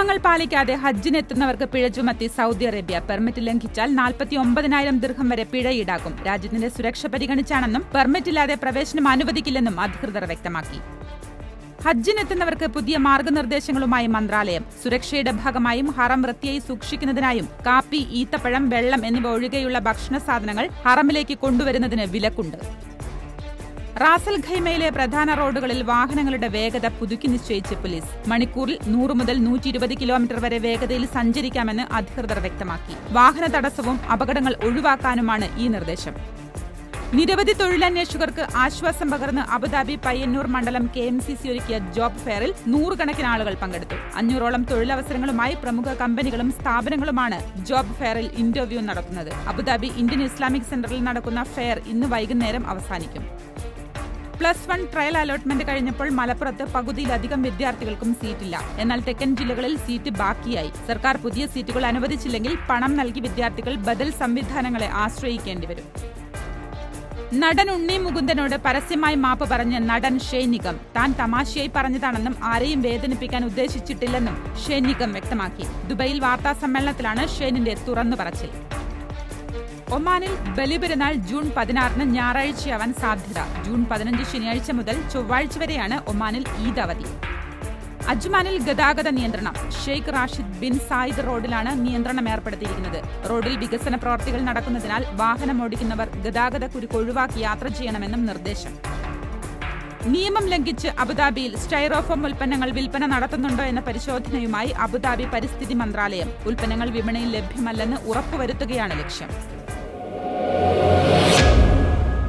നിയമങ്ങൾ പാലിക്കാതെ ഹജ്ജിനെത്തുന്നവർക്ക് പിഴ ചുമത്തി സൗദി അറേബ്യ പെർമിറ്റ് ലംഘിച്ചാൽ നാൽപ്പത്തി ഒമ്പതിനായിരം ദീർഘം വരെ പിഴ ഈടാക്കും. രാജ്യത്തിന്റെ സുരക്ഷ പരിഗണിച്ചാണെന്നും പെർമിറ്റ് ഇല്ലാതെ പ്രവേശനം അനുവദിക്കില്ലെന്നും അധികൃതർ വ്യക്തമാക്കി. ഹജ്ജിനെത്തുന്നവർക്ക് പുതിയ മാർഗനിർദ്ദേശങ്ങളുമായി മന്ത്രാലയം സുരക്ഷയുടെ ഭാഗമായും ഹറം വൃത്തിയായി സൂക്ഷിക്കുന്നതിനായും കാപ്പി ഈത്തപ്പഴം വെള്ളം എന്നിവ ഒഴികെയുള്ള ഭക്ഷണ സാധനങ്ങൾ ഹറമിലേക്ക് കൊണ്ടുവരുന്നതിന് വിലക്കുണ്ട്. റാസൽ ഖൈമയിലെ പ്രധാന റോഡുകളിൽ വാഹനങ്ങളുടെ വേഗത പുതുക്കി നിശ്ചയിച്ച് പോലീസ്. മണിക്കൂറിൽ നൂറ് മുതൽ നൂറ്റി ഇരുപത് കിലോമീറ്റർ വരെ വേഗതയിൽ സഞ്ചരിക്കാമെന്ന് അധികൃതർ വ്യക്തമാക്കി. വാഹന തടസ്സവും അപകടങ്ങൾ ഒഴിവാക്കാനുമാണ് ഈ നിർദ്ദേശം. നിരവധി തൊഴിലന്വേഷകർക്ക് ആശ്വാസം പകർന്ന് അബുദാബി പയ്യന്നൂർ മണ്ഡലം കെ എം സി സി ഒരുക്കിയ ജോബ് ഫെയറിൽ നൂറുകണക്കിന് ആളുകൾ പങ്കെടുത്തു. അഞ്ഞൂറോളം തൊഴിലവസരങ്ങളുമായി പ്രമുഖ കമ്പനികളും സ്ഥാപനങ്ങളുമാണ് ജോബ് ഫെയറിൽ ഇന്റർവ്യൂ നടത്തുന്നത്. അബുദാബി ഇന്ത്യൻ ഇസ്ലാമിക് സെന്ററിൽ നടക്കുന്ന ഫെയർ ഇന്ന് വൈകുന്നേരം അവസാനിക്കും. പ്ലസ് വൺ ട്രയൽ അലോട്ട്മെന്റ് കഴിഞ്ഞപ്പോൾ മലപ്പുറത്ത് പകുതിയിലധികം വിദ്യാർത്ഥികൾക്കും സീറ്റില്ല. എന്നാൽ തെക്കൻ ജില്ലകളിൽ സീറ്റ് ബാക്കിയായി. സർക്കാർ പുതിയ സീറ്റുകൾ അനുവദിച്ചില്ലെങ്കിൽ പണം നൽകി വിദ്യാർത്ഥികൾ ബദൽ സംവിധാനങ്ങളെ ആശ്രയിക്കേണ്ടി വരും. നടൻ ഉണ്ണി മുകുന്ദനോട് പരസ്യമായി മാപ്പ് പറഞ്ഞ നടൻ ഷെയ്നികം. താൻ തമാശയായി പറഞ്ഞതാണെന്നും ആരെയും വേദനിപ്പിക്കാൻ ഉദ്ദേശിച്ചിട്ടില്ലെന്നും ഷെയ്നികം വ്യക്തമാക്കി. ദുബൈയിൽ വാർത്താ സമ്മേളനത്തിലാണ് ഷെയ്നിന്റെ തുറന്നു ഒമാനിൽ ബലിപെരുന്നാൾ ജൂൺ പതിനാറിന് ഞായറാഴ്ചയാവാൻ സാധ്യത. ജൂൺ പതിനഞ്ച് ശനിയാഴ്ച മുതൽ ചൊവ്വാഴ്ച വരെയാണ് ഒമാനിൽ ഈദ് അവധി. അജ്മാനിൽ ഗതാഗത നിയന്ത്രണം. ഷെയ്ഖ് റാഷിദ് ബിൻ സായിദ് റോഡിലാണ് നിയന്ത്രണം ഏർപ്പെടുത്തിയിരിക്കുന്നത്. റോഡിൽ വികസന പ്രവർത്തികൾ നടക്കുന്നതിനാൽ വാഹനം ഓടിക്കുന്നവർ ഗതാഗത കുരുക്ക് ഒഴിവാക്കി യാത്ര ചെയ്യണമെന്നും നിർദ്ദേശം. നിയമം ലംഘിച്ച് അബുദാബിയിൽ സ്റ്റൈറോഫോം ഉൽപ്പന്നങ്ങൾ വിൽപ്പന നടത്തുന്നുണ്ടോ എന്ന പരിശോധനയുമായി അബുദാബി പരിസ്ഥിതി മന്ത്രാലയം. ഉൽപ്പന്നങ്ങൾ വിപണിയിൽ ലഭ്യമല്ലെന്ന് ഉറപ്പുവരുത്തുകയാണ് ലക്ഷ്യം.